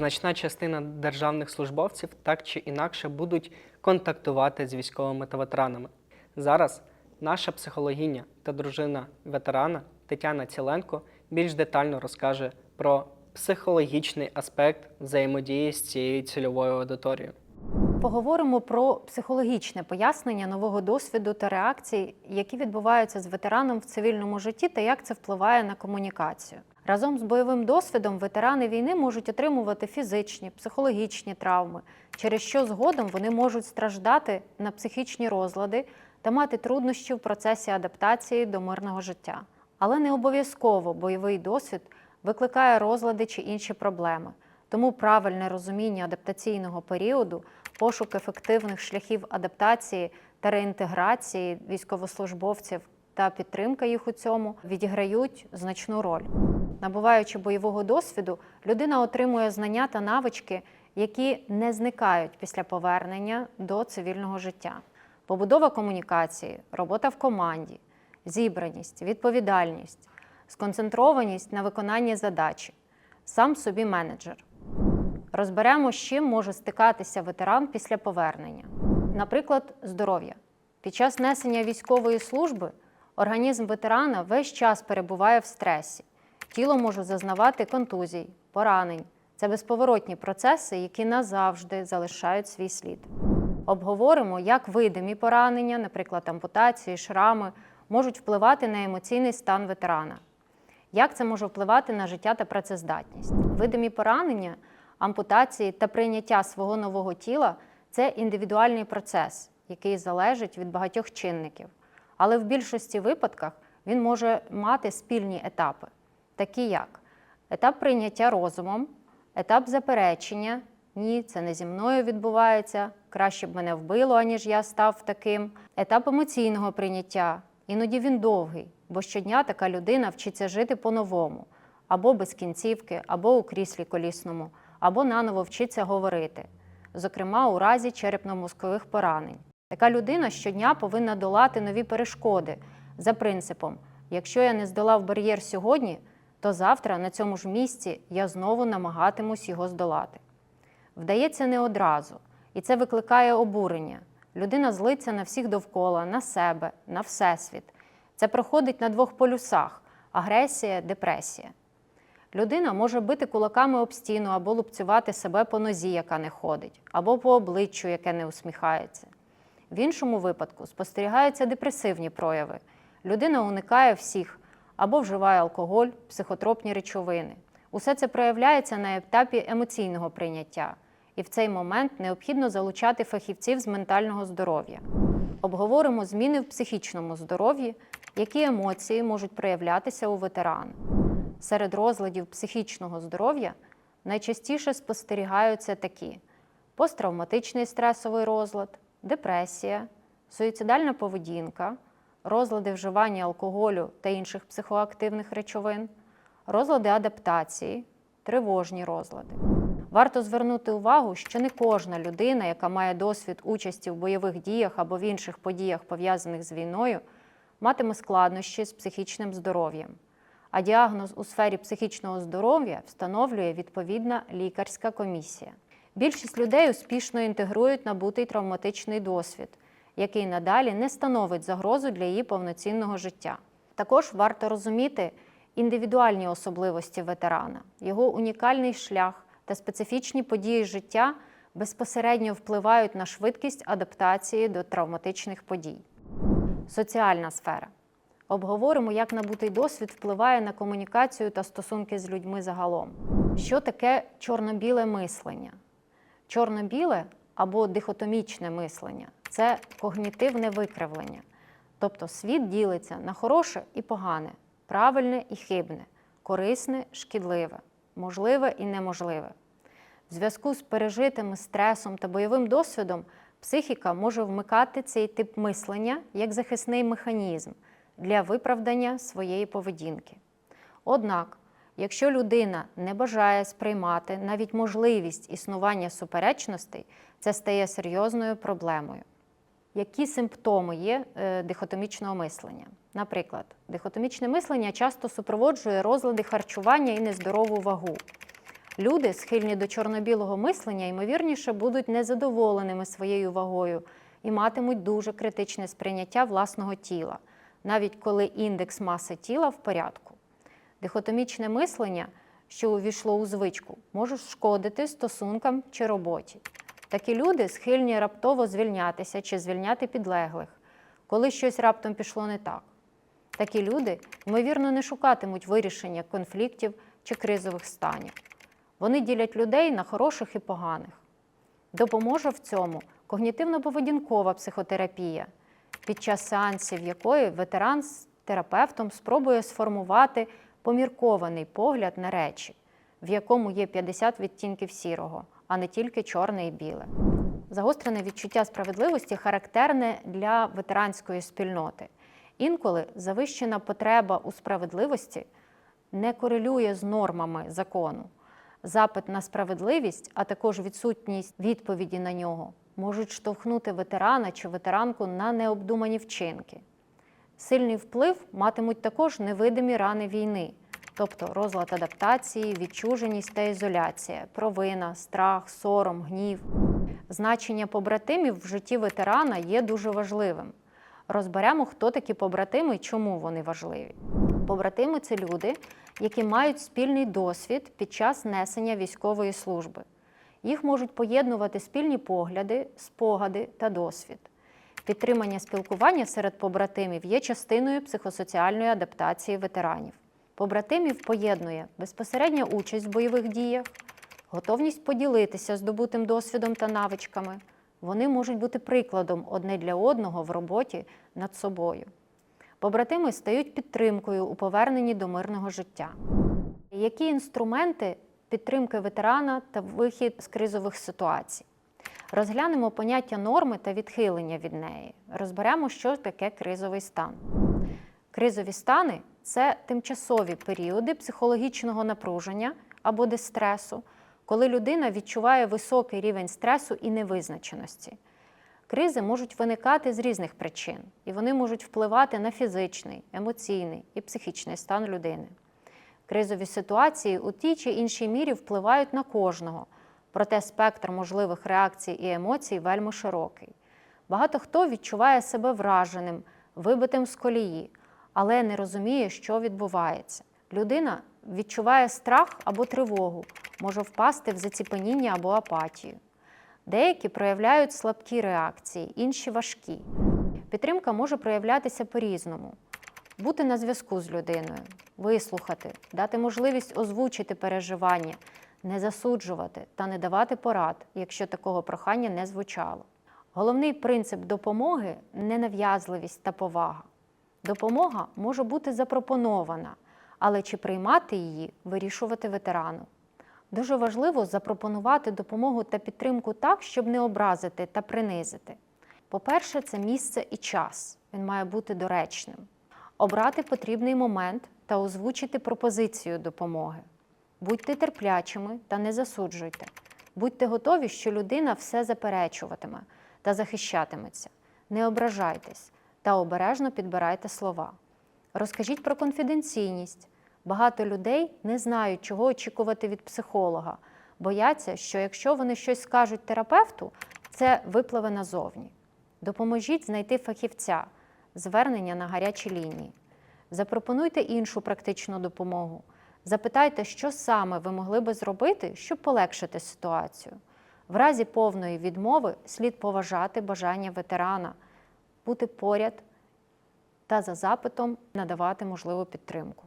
значна частина державних службовців так чи інакше будуть контактувати з військовими та ветеранами. Зараз наша психологиня та дружина ветерана Тетяна Ціленко більш детально розкаже про психологічний аспект взаємодії з цією цільовою аудиторією. Поговоримо про психологічне пояснення нового досвіду та реакцій, які відбуваються з ветераном в цивільному житті, та як це впливає на комунікацію. Разом з бойовим досвідом ветерани війни можуть отримувати фізичні, психологічні травми, через що згодом вони можуть страждати на психічні розлади та мати труднощі в процесі адаптації до мирного життя. Але не обов'язково бойовий досвід викликає розлади чи інші проблеми. Тому правильне розуміння адаптаційного періоду, пошук ефективних шляхів адаптації та реінтеграції військовослужбовців та підтримка їх у цьому відіграють значну роль. Набуваючи бойового досвіду, людина отримує знання та навички, які не зникають після повернення до цивільного життя. Побудова комунікації, робота в команді, зібраність, відповідальність, сконцентрованість на виконанні задачі, сам собі менеджер. Розберемо, з чим може стикатися ветеран після повернення. Наприклад, здоров'я. Під час несення військової служби організм ветерана весь час перебуває в стресі. Тіло може зазнавати контузій, поранень. Це безповоротні процеси, які назавжди залишають свій слід. Обговоримо, як видимі поранення, наприклад, ампутації, шрами, можуть впливати на емоційний стан ветерана. Як це може впливати на життя та працездатність? Видимі поранення, ампутації та прийняття свого нового тіла це індивідуальний процес, який залежить від багатьох чинників. Але в більшості випадках він може мати спільні етапи, такі як етап прийняття розумом, етап заперечення. Ні, це не зі мною відбувається. Краще б мене вбило, аніж я став таким. Етап емоційного прийняття. Іноді він довгий, бо щодня така людина вчиться жити по-новому, або без кінцівки, або у кріслі колісному, або наново вчиться говорити, зокрема у разі черепно-мозкових поранень. Така людина щодня повинна долати нові перешкоди за принципом: якщо я не здолав бар'єр сьогодні, то завтра на цьому ж місці я знову намагатимусь його здолати. Вдається не одразу, і це викликає обурення. Людина злиться на всіх довкола, на себе, на всесвіт. Це проходить на двох полюсах агресія, депресія. Людина може бити кулаками об стіну або лупцювати себе по нозі, яка не ходить, або по обличчю, яке не усміхається. В іншому випадку спостерігаються депресивні прояви. Людина уникає всіх або вживає алкоголь, психотропні речовини. Усе це проявляється на етапі емоційного прийняття, і в цей момент необхідно залучати фахівців з ментального здоров'я. Обговоримо зміни в психічному здоров'ї, які емоції можуть проявлятися у ветерана. Серед розладів психічного здоров'я найчастіше спостерігаються такі: посттравматичний стресовий розлад, депресія, суїцидальна поведінка, розлади вживання алкоголю та інших психоактивних речовин, розлади адаптації, тривожні розлади. Варто звернути увагу, що не кожна людина, яка має досвід участі в бойових діях або в інших подіях, пов'язаних з війною, матиме складнощі з психічним здоров'ям. А діагноз у сфері психічного здоров'я встановлює відповідна лікарська комісія. Більшість людей успішно інтегрують набутий травматичний досвід, який надалі не становить загрозу для її повноцінного життя. Також варто розуміти індивідуальні особливості ветерана, його унікальний шлях та специфічні події життя безпосередньо впливають на швидкість адаптації до травматичних подій. Соціальна сфера. Обговоримо, як набутий досвід впливає на комунікацію та стосунки з людьми загалом. Що таке чорно-біле мислення? Чорно-біле або дихотомічне мислення це когнітивне викривлення. Тобто світ ділиться на хороше і погане, правильне і хибне, корисне, шкідливе, можливе і неможливе. В зв'язку з пережитим стресом та бойовим досвідом психіка може вмикати цей тип мислення як захисний механізм для виправдання своєї поведінки. Однак, якщо людина не бажає сприймати навіть можливість існування суперечностей, це стає серйозною проблемою. Які симптоми є е, дихотомічного мислення? Наприклад, дихотомічне мислення часто супроводжує розлади харчування і нездорову вагу. Люди, схильні до чорно-білого мислення, ймовірніше будуть незадоволеними своєю вагою і матимуть дуже критичне сприйняття власного тіла, навіть коли індекс маси тіла в порядку. Дихотомічне мислення, що увійшло у звичку, може шкодити стосункам чи роботі. Такі люди схильні раптово звільнятися чи звільняти підлеглих, коли щось раптом пішло не так. Такі люди, ймовірно, не шукатимуть вирішення конфліктів чи кризових станів. Вони ділять людей на хороших і поганих. Допоможе в цьому когнітивно-поведінкова психотерапія, під час сеансів якої ветеран з терапевтом спробує сформувати поміркований погляд на речі, в якому є 50 відтінків сірого, а не тільки чорне і біле. Загострене відчуття справедливості характерне для ветеранської спільноти. Інколи завищена потреба у справедливості не корелює з нормами закону. Запит на справедливість, а також відсутність відповіді на нього, можуть штовхнути ветерана чи ветеранку на необдумані вчинки. Сильний вплив матимуть також невидимі рани війни, тобто розлад адаптації, відчуженість та ізоляція, провина, страх, сором, гнів. Значення побратимів в житті ветерана є дуже важливим. Розберемо, хто такі побратими і чому вони важливі. Побратими це люди, які мають спільний досвід під час несення військової служби. Їх можуть поєднувати спільні погляди, спогади та досвід. Підтримання спілкування серед побратимів є частиною психосоціальної адаптації ветеранів. Побратимів поєднує безпосередня участь в бойових діях, готовність поділитися здобутим досвідом та навичками. Вони можуть бути прикладом одне для одного в роботі над собою. Побратими стають підтримкою у поверненні до мирного життя. Які інструменти підтримки ветерана та вихід з кризових ситуацій? Розглянемо поняття норми та відхилення від неї. Розберемо, що таке кризовий стан. Кризові стани це тимчасові періоди психологічного напруження або дистресу, коли людина відчуває високий рівень стресу і невизначеності. Кризи можуть виникати з різних причин, і вони можуть впливати на фізичний, емоційний і психічний стан людини. Кризові ситуації у тій чи іншій мірі впливають на кожного, проте спектр можливих реакцій і емоцій вельми широкий. Багато хто відчуває себе враженим, вибитим з колії, але не розуміє, що відбувається. Людина відчуває страх або тривогу, може впасти в заціпеніння або апатію. Деякі проявляють слабкі реакції, інші важкі. Підтримка може проявлятися по-різному. Бути на зв'язку з людиною, вислухати, дати можливість озвучити переживання, не засуджувати та не давати порад, якщо такого прохання не звучало. Головний принцип допомоги ненав'язливість та повага. Допомога може бути запропонована, але чи приймати її вирішувати ветерану. Дуже важливо запропонувати допомогу та підтримку так, щоб не образити та принизити. По-перше, це місце і час. Він має бути доречним. Обрати потрібний момент та озвучити пропозицію допомоги. Будьте терплячими та не засуджуйте. Будьте готові, що людина все заперечуватиме та захищатиметься. Не ображайтесь та обережно підбирайте слова. Розкажіть про конфіденційність. Багато людей не знають, чого очікувати від психолога, бояться, що якщо вони щось скажуть терапевту, це випливе назовні. Допоможіть знайти фахівця, звернення на гарячі лінії. Запропонуйте іншу практичну допомогу. Запитайте, що саме ви могли би зробити, щоб полегшити ситуацію. В разі повної відмови слід поважати бажання ветерана, бути поряд та за запитом надавати можливу підтримку.